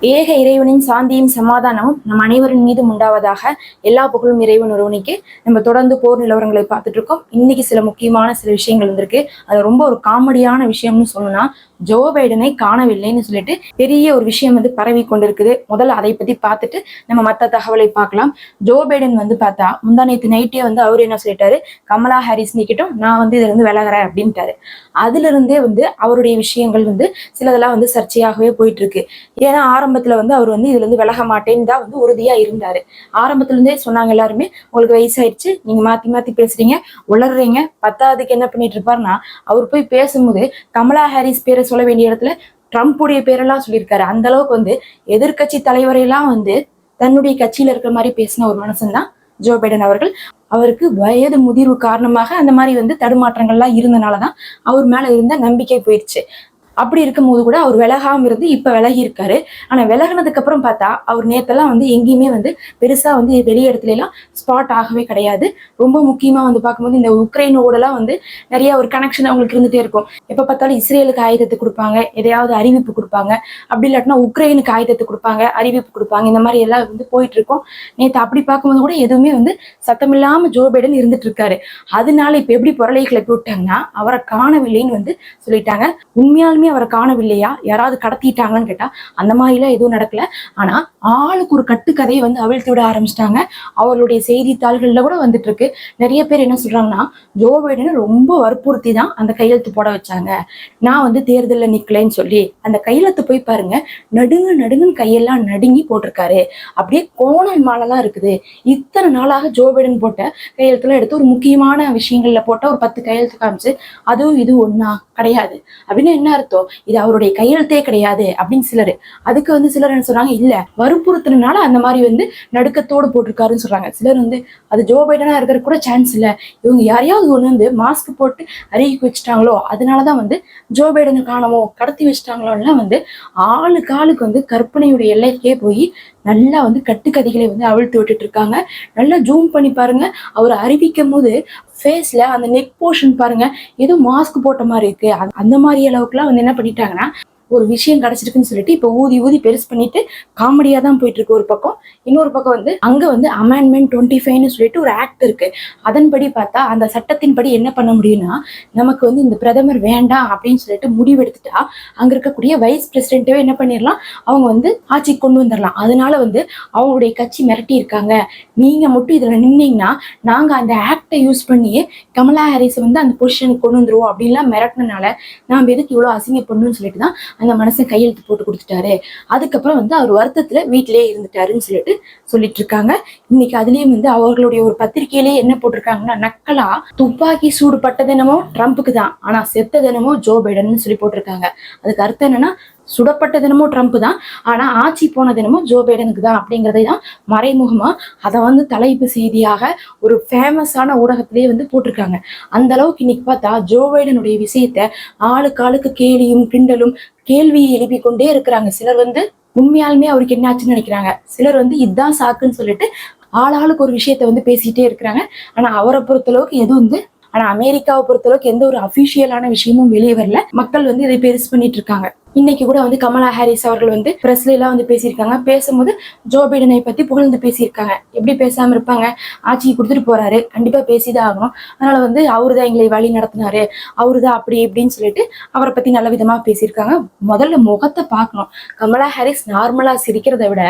ஏக இறைவனின் சாந்தியும் சமாதானமும் நம் அனைவரின் மீதும் உண்டாவதாக எல்லா புகழும் இறைவன் ஒருவனுக்கு. நம்ம தொடர்ந்து போர் நிலவரங்களை பார்த்துட்டு இருக்கோம். இன்னைக்கு சில முக்கியமான சில விஷயங்கள் வந்திருக்கு. அது ரொம்ப ஒரு காமெடியான விஷயம்னு சொல்லணும்னா ஜோ பைடனை காணவில்லைன்னு சொல்லிட்டு பெரிய ஒரு விஷயம் வந்து பரவி கொண்டிருக்குது. முதல்ல அதை பத்தி பார்த்துட்டு நம்ம மற்ற தகவலை பார்க்கலாம். ஜோ பைடன் வந்து பார்த்தா முந்தா நேற்று நைட்டே வந்து அவர் என்ன சொல்லிட்டாரு? கமலா ஹாரிஸ் நிக்கிட்டும் நான் வந்து இதுல இருந்து விலகிறேன் அப்படின்ட்டாரு. அதுல இருந்தே வந்து அவருடைய விஷயங்கள் வந்து சிலதெல்லாம் வந்து சர்ச்சையாகவே போயிட்டு இருக்கு ஏன்னா ஆரம்பத்துல வந்து அவர் வந்து இதுல இருந்து விலக மாட்டேன்னு தான் வந்து உறுதியா இருந்தாரு. ஆரம்பத்துல இருந்தே சொன்னாங்க எல்லாருமே உங்களுக்கு வயசாயிடுச்சு நீங்க மாத்தி மாத்தி பேசுறீங்க உளர்றீங்க பத்தாவதுக்கு என்ன பண்ணிட்டு இருப்பாருன்னா அவர் போய் பேசும்போது கமலா ஹாரிஸ் பேரை சொல்ல வேண்டிய இடத்துல ட்ரம்ப்புடைய பேரெல்லாம் சொல்லியிருக்காரு. அந்த அளவுக்கு வந்து எதிர்க்கட்சி தலைவரையெல்லாம் வந்து தன்னுடைய கட்சியில இருக்கிற மாதிரி பேசின ஒரு மனுஷன் தான் ஜோ பைடன் அவர்கள். அவருக்கு வயது முதிர்வு காரணமாக அந்த மாதிரி வந்து தடுமாற்றங்கள்லாம் இருந்தனாலதான் அவர் மேல இருந்த நம்பிக்கை போயிடுச்சு. அப்படி இருக்கும்போது கூட அவர் விலகாம இருந்து இப்ப விலகி இருக்காரு. ஆனா விலகினதுக்கு அப்புறம் பார்த்தா அவர் நேத்தெல்லாம் வந்து எங்கேயுமே வந்து பெருசா வந்து வெளி இடத்துல எல்லாம் ஸ்பாட் ஆகவே கிடையாது. ரொம்ப முக்கியமா வந்து பார்க்கும்போது இந்த உக்ரைனோடலாம் வந்து நிறைய ஒரு கனெக்ஷன் அவங்களுக்கு இருந்துட்டே இருக்கும். எப்ப பார்த்தாலும் இஸ்ரேலுக்கு ஆயுதத்தை கொடுப்பாங்க எதையாவது அறிவிப்பு கொடுப்பாங்க. அப்படி இல்லாட்டினா உக்ரைனுக்கு ஆயுதத்தை கொடுப்பாங்க அறிவிப்பு கொடுப்பாங்க. இந்த மாதிரி எல்லாம் வந்து போயிட்டு இருக்கும். நேத்து அப்படி பார்க்கும்போது கூட எதுவுமே வந்து சத்தமில்லாம ஜோ பைடன் இருந்துட்டு இருக்காரு. அதனால இப்ப எப்படி புரளையை கிளப்பி விட்டாங்கன்னா அவரை காணவில்லைன்னு வந்து சொல்லிட்டாங்க. உண்மையாலுமே அவரை காணவில்லையா? யாராவது கடத்திட்டாங்கன்னு கேட்டா அந்த மாதிரிலாம் எதுவும் நடக்கல. ஆனா ஆளுக்கு ஒரு கட்டுக்கதையை வந்து அவிழ்த்து விட ஆரம்பிச்சிட்டாங்க. அவர்களுடைய செய்தித்தாள்கள்ல கூட வந்துட்டு இருக்கு நிறைய பேர் என்ன சொல்றாங்கன்னா ஜோ பைடனை ரொம்ப வற்புறுத்தி தான் அந்த கையெழுத்து போட வச்சாங்க. நான் வந்து தேர்தலில் நிக்கலைன்னு சொல்லி அந்த கையெழுத்து போய் பாருங்க நடுங்கு நடுங்குன்னு கையெல்லாம் நடுங்கி போட்டிருக்காரு. அப்படியே கோணல் மாலெல்லாம் இருக்குது. இத்தனை நாளாக ஜோ பைடன் போட்ட கையெழுத்துல எடுத்து ஒரு முக்கியமான விஷயங்கள்ல போட்ட ஒரு பத்து கையெழுத்து காமிச்சு அதுவும் இது ஒண்ணா? கிடையாது. அப்படின்னு என்ன அர்த்தம்? இது அவருடைய கையெழுத்தே கிடையாது அப்படின்னு சிலர். அதுக்கு வந்து சிலர் என்ன சொல்றாங்க? இல்ல வற்புறுத்தினால அந்த மாதிரி வந்து நடுக்கத்தோடு போட்டிருக்காருன்னு சொல்றாங்க. சிலர் வந்து அது ஜோ பைடனா இருக்கிற கூட சான்ஸ் இல்ல. இவங்க யாரையாவது ஒண்ணு வந்து மாஸ்க் போட்டு அருகி வச்சுட்டாங்களோ அதனாலதான் வந்து ஜோ பைடனை காணமோ கடத்தி வச்சுட்டாங்களோலாம் வந்து ஆளுக்கு ஆளுக்கு வந்து கற்பனையுடைய எல்லைக்கே போய் நல்லா வந்து கட்டுக்கதைகளை வந்து அவிழ்த்து விட்டுட்டு இருக்காங்க நல்லா ஜூம் பண்ணி பாருங்க. அவர் அறிவிக்கும் போது ஃபேஸ்ல அந்த நெக் போர்ஷன் பாருங்க. ஏதோ மாஸ்க் போட்ட மாதிரி இருக்கு. அந்த- அந்த மாதிரி அளவுக்குலாம் வந்து என்ன பண்ணிட்டாங்கன்னா ஒரு விஷயம் கிடைச்சிருக்குன்னு சொல்லிட்டு இப்போ ஊதி ஊதி பெருசு பண்ணிட்டு காமெடியா தான் போயிட்டு இருக்கு ஒரு பக்கம். இன்னொரு பக்கம் வந்து அங்க வந்து அமெண்ட்மெண்ட் டுவெண்ட்டி ஃபைவ்னு சொல்லிட்டு ஒரு ஆக்ட் இருக்கு. அதன்படி பார்த்தா அந்த சட்டத்தின்படி என்ன பண்ண முடியும்னா நமக்கு வந்து இந்த பிரதமர் வேண்டாம் அப்படின்னு சொல்லிட்டு முடிவெடுத்துட்டா அங்க இருக்கக்கூடிய வைஸ் பிரசிடென்ட்டே என்ன பண்ணிடலாம் அவங்க வந்து ஆட்சிக்கு கொண்டு வந்துடலாம் அதனால வந்து அவங்களுடைய கட்சி மிரட்டி இருக்காங்க. நீங்க மட்டும் இதுல நின்னீங்கன்னா நாங்க அந்த ஆக்டை யூஸ் பண்ணியே கமலா ஹாரிஸ் வந்து அந்த பொசிஷனுக்கு கொண்டு வந்துருவோம் அப்படின்லாம் மிரட்டினால நாம் எதுக்கு இவ்வளோ அசிங்கப்படணும்னு சொல்லிட்டு தான் அந்த மனுஷன் கையெழுத்து போட்டு கொடுத்துட்டாரு. அதுக்கப்புறம் வந்து அவர் வருத்தத்துல வீட்டிலேயே இருந்துட்டாருன்னு சொல்லிட்டு சொல்லிட்டு இருக்காங்க இன்னைக்கு அதுலயும் வந்து அவர்களுடைய ஒரு பத்திரிகையிலேயே என்ன போட்டிருக்காங்கன்னா நக்கலா துப்பாக்கி சூடு பட்ட தினமும் ட்ரம்ப்புக்கு தான். ஆனா செத்த தினமும் ஜோ பைடன்னு சொல்லி போட்டிருக்காங்க. அதுக்கு அர்த்தம் என்னன்னா சுடப்பட்ட தினமும் ட்ரம்ப் தான் ஆனா ஆட்சி போன தினமும் ஜோ பைடனுக்கு தான் அப்படிங்கறதை தான் மறைமுகமா அதை வந்து தலைப்பு செய்தியாக ஒரு ஃபேமஸான ஊடகத்திலேயே வந்து போட்டிருக்காங்க. அந்த அளவுக்கு இன்னைக்கு பார்த்தா ஜோ பைடனுடைய விஷயத்த ஆளுக்கு ஆளுக்கு கேலியும் கிண்டலும் கேள்வியை எழுப்பி கொண்டே இருக்கிறாங்க. சிலர் வந்து உண்மையாலுமே அவருக்கு என்ன ஆச்சுன்னு நினைக்கிறாங்க. சிலர் வந்து இதுதான் சாக்குன்னு சொல்லிட்டு ஆளாளுக்கு ஒரு விஷயத்த வந்து பேசிட்டே இருக்கிறாங்க. ஆனா அவரை பொறுத்தளவுக்கு எதுவும் வந்து ஆனா அமெரிக்காவை பொறுத்தளவுக்கு எந்த ஒரு அபிஷியலான விஷயமும் வெளியே வரல. மக்கள் வந்து இதை பெருசு பண்ணிட்டு இருக்காங்க. இன்னைக்கு கூட வந்து கமலா ஹாரிஸ் அவர்கள் வந்து பிரஸ்ல எல்லாம் வந்து பேசியிருக்காங்க. பேசும்போது ஜோ பைடனை பத்தி புகழ்ந்து பேசியிருக்காங்க. எப்படி பேசாம இருப்பாங்க? ஆட்சிக்கு கொடுத்துட்டு போறாரு. கண்டிப்பா பேசிதான் ஆகணும். அதனால வந்து அவருதான் எங்களை வழி நடத்தினாரு. அவருதான் அப்படி இப்படின்னு சொல்லிட்டு அவரை பத்தி நல்ல விதமா பேசியிருக்காங்க. முதல்ல முகத்தை பார்க்கணும். கமலா ஹாரிஸ் நார்மலா சிரிக்கிறத விட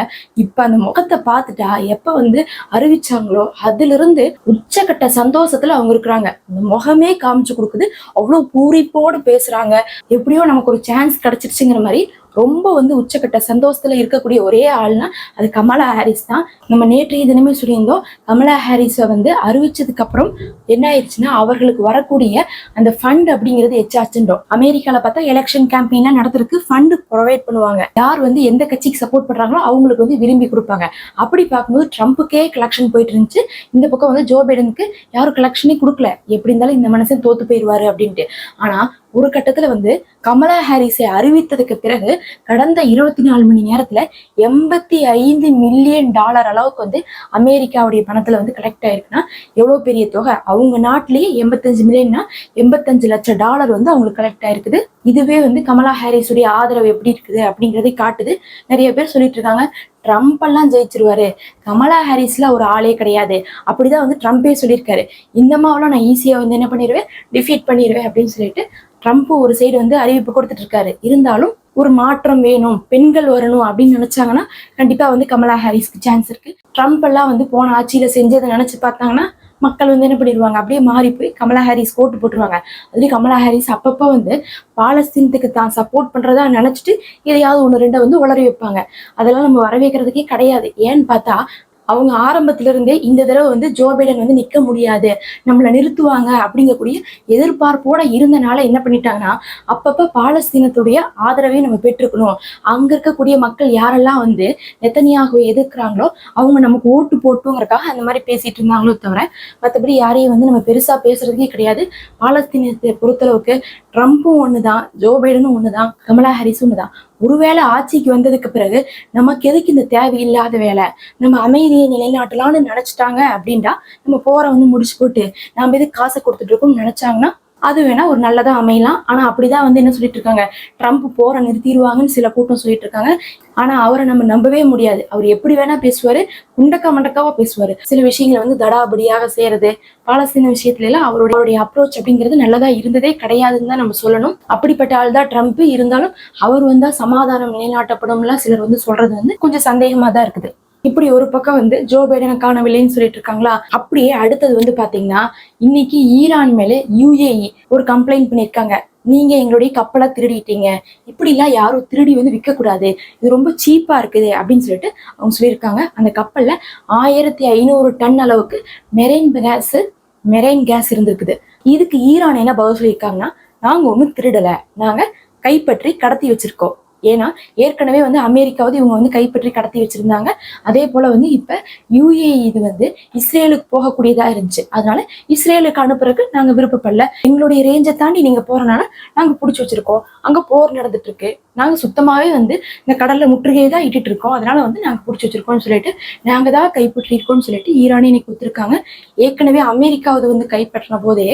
இப்ப அந்த முகத்தை பார்த்துட்டா எப்ப வந்து அறிவிச்சாங்களோ அதுல இருந்து உச்சக்கட்ட சந்தோஷத்துல அவங்க இருக்கிறாங்க. அந்த முகமே காமிச்சு கொடுக்குது. அவ்வளவு பூரிப்போடு பேசுறாங்க. எப்படியோ நமக்கு ஒரு சான்ஸ் அப்படிங்கிற மாதிரி ரொம்ப வந்து உச்சக்கட்ட சந்தோஷத்துல இருக்கக்கூடிய ஒரே ஆள்னா அது கமலா ஹாரிஸ் தான். நம்ம நேற்றைய தினமே சொல்லியிருந்தோம் கமலா ஹாரிஸை வந்து அறிவிச்சதுக்கு அப்புறம் என்ன ஆயிடுச்சுன்னா அவர்களுக்கு வரக்கூடிய அந்த ஃபண்ட் அப்படிங்கிறது எச்சாச்சுன்றோம். அமெரிக்காவில் பார்த்தா எலெக்ஷன் கேம்பெயின்லாம் நடத்துறதுக்கு ஃபண்டு ப்ரொவைட் பண்ணுவாங்க. யார் வந்து எந்த கட்சிக்கு சப்போர்ட் பண்ணுறாங்களோ அவங்களுக்கு வந்து விரும்பி கொடுப்பாங்க. அப்படி பார்க்கும்போது ட்ரம்ப்புக்கே கலெக்ஷன் போயிட்டு இருந்துச்சு. இந்த பக்கம் வந்து ஜோ பைடனுக்கு யாரும் கலெக்ஷனே கொடுக்கல. எப்படி இருந்தாலும் இந்த மனுஷன் தோத்து போயிடுவாரு அப்படின்ட்டு. ஆனால் ஒரு கட்டத்தில் வந்து கமலா ஹாரிஸை அறிவித்ததுக்கு பிறகு கடந்த இருபத்தி நாலு மணி நேரத்துல எண்பத்தி ஐந்து மில்லியன் டாலர் அளவுக்கு வந்து அமெரிக்காவுடைய பணத்துல வந்து கலெக்ட் ஆயிருக்குன்னா எவ்வளவு பெரிய தொகை? அவங்க நாட்டிலேயே எண்பத்தஞ்சு மில்லியன்னா எண்பத்தஞ்சு லட்சம் டாலர் வந்து அவங்களுக்கு கலெக்ட் ஆயிருக்குது. இதுவே வந்து கமலா ஹாரிஸ் உடைய ஆதரவு எப்படி இருக்குது அப்படிங்கறதை காட்டுது. நிறைய பேர் சொல்லிட்டு இருக்காங்க ட்ரம்ப் எல்லாம் ஜெயிச்சிருவாரு. கமலா ஹாரிஸ்ல ஒரு ஆளே கிடையாது. அப்படிதான் வந்து ட்ரம்ப்பே சொல்லியிருக்காரு. இந்த மாவெல்லாம் நான் ஈஸியா வந்து என்ன பண்ணிடுவேன் டிஃபீட் பண்ணிடுவேன் அப்படின்னு சொல்லிட்டு ட்ரம்ப் ஒரு சைடு வந்து அறிவிப்பு கொடுத்துட்டு இருக்காரு. இருந்தாலும் ஒரு மாற்றம் வேணும் பெண்கள் வரணும் அப்படின்னு நினைச்சாங்கன்னா கண்டிப்பா வந்து கமலா ஹாரிஸ்க்கு சான்ஸ் இருக்கு. ட்ரம்ப் எல்லாம் வந்து போன ஆட்சியில செஞ்சதை நினைச்சு பார்த்தாங்கன்னா மக்கள் வந்து என்ன பண்ணிடுவாங்க? அப்படியே மாறி போய் கமலா ஹாரிஸ் ஓட்டு போட்டுருவாங்க. அதுலேயும் கமலா ஹாரிஸ் அப்பப்போ வந்து பாலஸ்தீனத்துக்கு தான் சப்போர்ட் பண்றதா நினைச்சிட்டு எதையாவது ஒன்று ரெண்டை வந்து உளறி வைப்பாங்க. அதெல்லாம் நம்ம வரவேற்கிறதுக்கே கிடையாது. ஏன்னு பார்த்தா அவங்க ஆரம்பத்துல இருந்தே இந்த தடவை வந்து ஜோ பைடன் வந்து நிக்க முடியாது. நம்மளை நிறுத்துவாங்க அப்படிங்கக்கூடிய எதிர்பார்ப்போட இருந்தனால என்ன பண்ணிட்டாங்கன்னா அப்பப்ப பாலஸ்தீனத்துடைய ஆதரவை நம்ம பெற்றுக்கணும் அங்க இருக்கக்கூடிய மக்கள் யாரெல்லாம் வந்து நெத்தனியாகவே எதிர்க்கிறாங்களோ அவங்க நமக்கு ஓட்டு போட்டுங்கிறக்காக அந்த மாதிரி பேசிட்டு இருந்தாங்களோ தவிர மற்றபடி யாரையும் வந்து நம்ம பெருசா பேசுறதுக்கே கிடையாது. பாலஸ்தீனத்தை பொறுத்தளவுக்கு ட்ரம்ப்பும் ஒண்ணுதான் ஜோ பைடனும் ஒண்ணுதான் கமலா ஹாரிஸும் தான் ஒருவேளை ஆட்சிக்கு வந்ததுக்கு பிறகு நமக்கு எதுக்கு இந்த தேவையில்லாத வேலை? நம்ம அமைதியை நிலைநாட்டலாம்னு நினைச்சிட்டாங்க அப்படின்டா நம்ம போற வந்து முடிச்சு போட்டு நாம எதுக்கு காசை கொடுத்துட்டு இருக்கோம்னு நினைச்சாங்கன்னா அது வேணா ஒரு நல்லதா அமையலாம். ஆனா அப்படிதான் வந்து என்ன சொல்லிட்டு இருக்காங்க? ட்ரம்ப் போரை நிறுத்திடுவாங்கன்னு சில கூட்டம் சொல்லிட்டு இருக்காங்க. ஆனா அவரை நம்ம நம்பவே முடியாது. அவர் எப்படி வேணா பேசுவாரு குண்டக்கா மண்டக்காவா பேசுவாரு. சில விஷயங்களை வந்து தடாபடியாக செய்யறது பாலஸ்தீன விஷயத்துல எல்லாம் அவருடைய அப்ரோச் அப்படிங்கிறது நல்லதா இருந்ததே கிடையாதுன்னு தான் நம்ம சொல்லணும். அப்படிப்பட்ட ஆள் தான் ட்ரம்ப். இருந்தாலும் அவர் வந்தா சமாதானம் நிலைநாட்டப்படும்லாம் சிலர் வந்து சொல்றது வந்து கொஞ்சம் சந்தேகமா தான் இருக்குது. இப்படி ஒரு பக்கம் வந்து ஜோ பைடனை காணவில்லைன்னு சொல்லிட்டு இருக்காங்களா அப்படியே அடுத்தது வந்து பாத்தீங்கன்னா இன்னைக்கு ஈரான் மேல யுஏஇ ஒரு கம்ப்ளைண்ட் பண்ணியிருக்காங்க. நீங்க எங்களுடைய கப்பலை திருடிட்டீங்க. இப்படிலாம் யாரும் திருடி வந்து விற்க கூடாது இது ரொம்ப சீப்பா இருக்குது அப்படின்னு சொல்லிட்டு அவங்க சொல்லியிருக்காங்க. அந்த கப்பல்ல ஆயிரத்தி ஐநூறு டன் அளவுக்கு மெரைன் கேஸ் மெரைன் கேஸ் இருந்திருக்குது. இதுக்கு ஈரான் என்ன பதில் சொல்லியிருக்காங்கன்னா நாங்க ஒன்றும் திருடல. நாங்க கைப்பற்றி கடத்தி வச்சிருக்கோம். ஏன்னா ஏற்கனவே வந்து அமெரிக்காவது இவங்க வந்து கைப்பற்றி கடத்தி வச்சிருந்தாங்க. அதே போல வந்து இப்ப யூஏ இது வந்து இஸ்ரேலுக்கு போகக்கூடியதா இருந்துச்சு. அதனால இஸ்ரேலுக்கு அனுப்புறதுக்கு நாங்க விருப்பப்படல. எங்களுடைய ரேஞ்சை தாண்டி நீங்க போறனால நாங்க பிடிச்சி வச்சிருக்கோம். அங்க போர் நடந்துட்டு இருக்கு. நாங்கள் சுத்தமாகவே வந்து இந்த கடலில் முற்றுகையை தான் இட்டுட்டு இருக்கோம். அதனால வந்து நாங்கள் பிடிச்சி வச்சிருக்கோம்னு சொல்லிட்டு நாங்கள் தான் கைப்பற்றிருக்கோம்னு சொல்லிட்டு ஈரானே இன்னைக்கு கொடுத்துருக்காங்க. ஏற்கனவே அமெரிக்காவது வந்து கைப்பற்றின போதே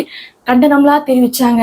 கண்டனம்லாம் தெரிவிச்சாங்க.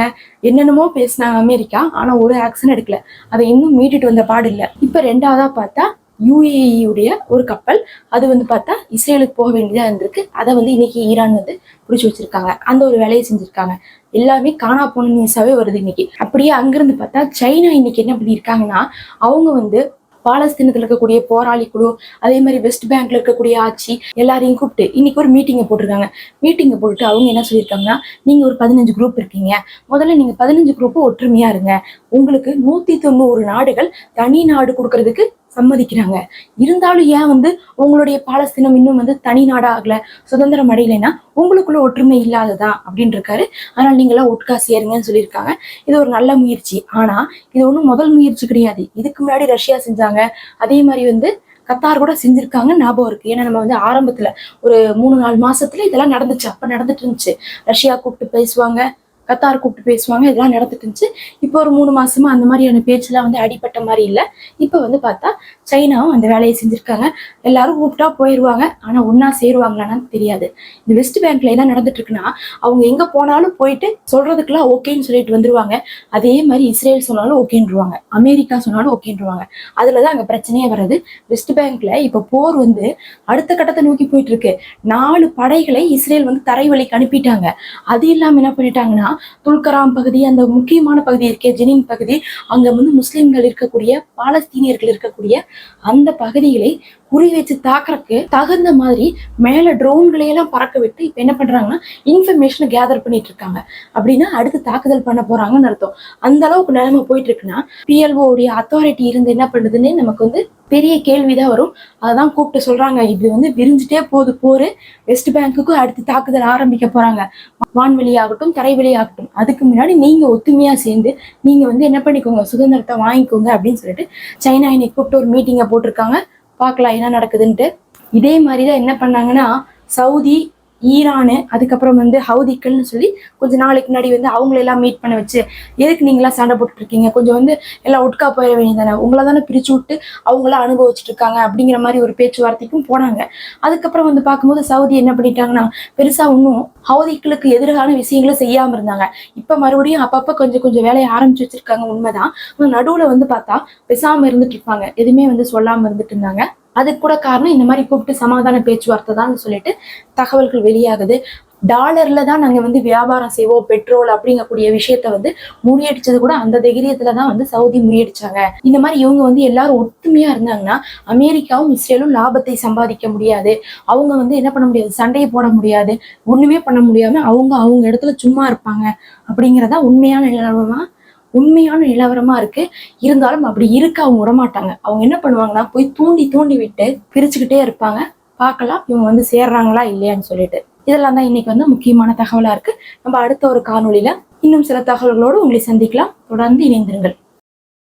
என்னென்னமோ பேசினாங்க அமெரிக்கா ஆனால் ஒரு ஆக்ஷன் எடுக்கல. அதை இன்னும் மீட்டுட்டு வந்த பாடு இல்லை. இப்போ ரெண்டாவதாக பார்த்தா யூஏஇயுடைய ஒரு கப்பல் அது வந்து பார்த்தா இஸ்ரேலுக்கு போக வேண்டியதாக இருந்திருக்கு. அதை வந்து இன்னைக்கு ஈரான் வந்து பிடிச்சி வச்சிருக்காங்க. அந்த ஒரு வேலையை செஞ்சுருக்காங்க. எல்லாமே காணா போன நியூஸாவே வருது இன்னைக்கு. அப்படியே அங்கிருந்து பார்த்தா சைனா இன்னைக்கு என்ன பண்ணியிருக்காங்கன்னா அவங்க வந்து பாலஸ்தீனத்தில் இருக்கக்கூடிய போராளி குழு அதே மாதிரி வெஸ்ட் பேங்க்ல இருக்கக்கூடிய ஆட்சி எல்லாரையும் கூப்பிட்டு இன்னைக்கு ஒரு மீட்டிங்கை போட்டிருக்காங்க. மீட்டிங்கை போட்டுட்டு அவங்க என்ன சொல்லியிருக்காங்கன்னா நீங்க ஒரு பதினஞ்சு குரூப் இருக்கீங்க. முதல்ல நீங்க பதினஞ்சு குரூப் ஒற்றுமையா இருங்க. உங்களுக்கு நூத்தி தொண்ணூறு நாடுகள் தனி நாடு கொடுக்கறதுக்கு சம்மதிக்கிறாங்க. இருந்தாலும் ஏன் வந்து உங்களுடைய பாலஸ்தீனம் இன்னும் வந்து தனி நாடாகல சுதந்திரம் அடையலைன்னா உங்களுக்குள்ள ஒற்றுமை இல்லாததான் அப்படின்னு இருக்காரு அதனால நீங்களாம் ஒட்கா சேருங்கன்னு சொல்லியிருக்காங்க. இது ஒரு நல்ல முயற்சி. ஆனா இது ஒன்றும் முதல் முயற்சி கிடையாது. இதுக்கு முன்னாடி ரஷ்யா செஞ்சாங்க. அதே மாதிரி வந்து கத்தார் கூட செஞ்சிருக்காங்க ஞாபகம் இருக்கு. ஏன்னா நம்ம வந்து ஆரம்பத்துல ஒரு மூணு நாலு மாசத்துல இதெல்லாம் நடந்துச்சு. அப்ப நடந்துட்டு இருந்துச்சு. ரஷ்யா கூப்பிட்டு பேசுவாங்க. கத்தார் கூப்பிட்டு பேசுவாங்க இதெல்லாம் நடந்துட்டு இருந்துச்சு. இப்போ ஒரு மூணு மாசமா அந்த மாதிரியான பேச்செல்லாம் வந்து அடிப்பட்ட மாதிரி இல்லை. இப்போ வந்து பார்த்தா சைனாவும் அந்த வேலையை செஞ்சிருக்காங்க. எல்லாரும் கூப்பிட்டா போயிடுவாங்க ஆனா ஒன்னா சேருவாங்களான்னு தெரியாது. இந்த வெஸ்ட் பேங்க்ல என்ன நடந்துட்டு இருக்குன்னா அவங்க எங்க போனாலும் போயிட்டு சொல்றதுக்கெல்லாம் ஓகேன்னு சொல்லிட்டு வந்துருவாங்க. அதே மாதிரி இஸ்ரேல் சொன்னாலும் ஓகேன்றுவாங்க. அமெரிக்கா சொன்னாலும் ஓகேன்றுவாங்க. அதுலதான் அங்க பிரச்சனையே வர்றது. வெஸ்ட் பேங்க்ல இப்ப போர் வந்து அடுத்த கட்டத்தை நோக்கி போயிட்டு இருக்கு. நாலு படைகளை இஸ்ரேல் வந்து தரைவழிக்கு அனுப்பிட்டாங்க. அது இல்லாம என்ன பண்ணிட்டாங்கன்னா துல்கராம் பகுதி அந்த முக்கியமான பகுதி இருக்கே ஜெனின் பகுதி அங்க வந்து முஸ்லிம்கள் இருக்கக்கூடிய பாலஸ்தீனியர்கள் இருக்கக்கூடிய அந்த பகுதிகளை குறி வச்சு தாக்குறதுக்கு தகுந்த மாதிரி மேல ட்ரோன்களை எல்லாம் பறக்க விட்டு இப்ப என்ன பண்றாங்கன்னா இன்ஃபர்மேஷனை கேதர் பண்ணிட்டு இருக்காங்க அப்படின்னா அடுத்து தாக்குதல் பண்ண போறாங்கன்னு அர்த்தம். அந்த அளவுக்கு நிலைமை போயிட்டு இருக்குன்னா பிஎல்ஓ உடைய அத்தாரிட்டி இருந்து என்ன பண்ணுதுன்னு நமக்கு வந்து பெரிய கேள்விதான் வரும். அதான் கூப்பிட்டு சொல்றாங்க. இது வந்து விரிஞ்சுட்டே போகுது. போரு. வெஸ்ட் பேங்குக்கும் அடுத்து தாக்குதல் ஆரம்பிக்க போறாங்க. வான்வெளியாகட்டும் தரைவெளியாகட்டும் அதுக்கு முன்னாடி நீங்க ஒத்துமையா சேர்ந்து நீங்க வந்து என்ன பண்ணிக்கோங்க? சுதந்திரத்தை வாங்கிக்கோங்க அப்படின்னு சொல்லிட்டு சைனா இன்னைக்கு கூப்பிட்டு ஒரு மீட்டிங்கை போட்டிருக்காங்க. பார்க்கலாம் என்ன நடக்குதுன்ட்டு. இதே மாதிரி தான் என்ன பண்ணாங்கன்னா சவுதி ஈரானு அதுக்கப்புறம் வந்து ஹவுதிக்கள்னு சொல்லி கொஞ்சம் நாளைக்கு முன்னாடி வந்து அவங்களெல்லாம் மீட் பண்ண வச்சு எதுக்கு நீங்களாம் சண்டை போட்டுட்டு இருக்கீங்க கொஞ்சம் வந்து எல்லாம் ஒட்கா போயிட வேண்டியதானே உங்களை தானே பிரிச்சு விட்டு அவங்களாம் அனுபவிச்சுட்டு இருக்காங்க அப்படிங்கிற மாதிரி ஒரு பேச்சுவார்த்தைக்கும் போனாங்க. அதுக்கப்புறம் வந்து பார்க்கும்போது சவுதி என்ன பண்ணிட்டாங்கன்னா பெருசா ஒன்றும் ஹவுதிக்களுக்கு எதிரான விஷயங்களை செய்யாம இருந்தாங்க. இப்ப மறுபடியும் அப்பப்ப கொஞ்சம் கொஞ்சம் வேலையை ஆரம்பிச்சு வச்சிருக்காங்க உண்மைதான். ஆனா நடுவுல வந்து பார்த்தா பேசாமல் இருந்துட்டு இருப்பாங்க எதுவுமே வந்து சொல்லாம இருந்துட்டு இருந்தாங்க. அதுக்கு கூட காரணம் இந்த மாதிரி கூப்பிட்டு சமாதான பேச்சுவார்த்தை தான் சொல்லிட்டு தகவல்கள் வெளியாகுது. டாலர்ல தான் நாங்க வந்து வியாபாரம் செய்வோம் பெட்ரோல் அப்படிங்கக்கூடிய விஷயத்த வந்து முறியடிச்சது கூட அந்த தைரியத்துல தான் வந்து சவுதி முறியடிச்சாங்க. இந்த மாதிரி இவங்க வந்து எல்லாரும் ஒத்துமையா இருந்தாங்கன்னா அமெரிக்காவும் இஸ்ரேலும் லாபத்தை சம்பாதிக்க முடியாது. அவங்க வந்து என்ன பண்ண முடியாது? சண்டையை போட முடியாது. ஒண்ணுமே பண்ண முடியாம அவங்க அவங்க இடத்துல சும்மா இருப்பாங்க. அப்படிங்கறதா உண்மையான நிலவரமா உண்மையான நிலவரமா இருக்கு. இருந்தாலும் அப்படி இருக்க அவங்க விடமாட்டாங்க அவங்க என்ன பண்ணுவாங்கன்னா போய் தூண்டி தூண்டி விட்டு பிரிச்சுக்கிட்டே இருப்பாங்க. பார்க்கலாம் இவங்க வந்து சேர்றாங்களா இல்லையான்னு சொல்லிட்டு. இதெல்லாம் தான் இன்னைக்கு வந்து முக்கியமான தகவலா இருக்கு. நம்ம அடுத்த ஒரு காணொலியில இன்னும் சில தகவல்களோடு உங்களை சந்திக்கலாம். தொடர்ந்து இணைந்திருங்கள்.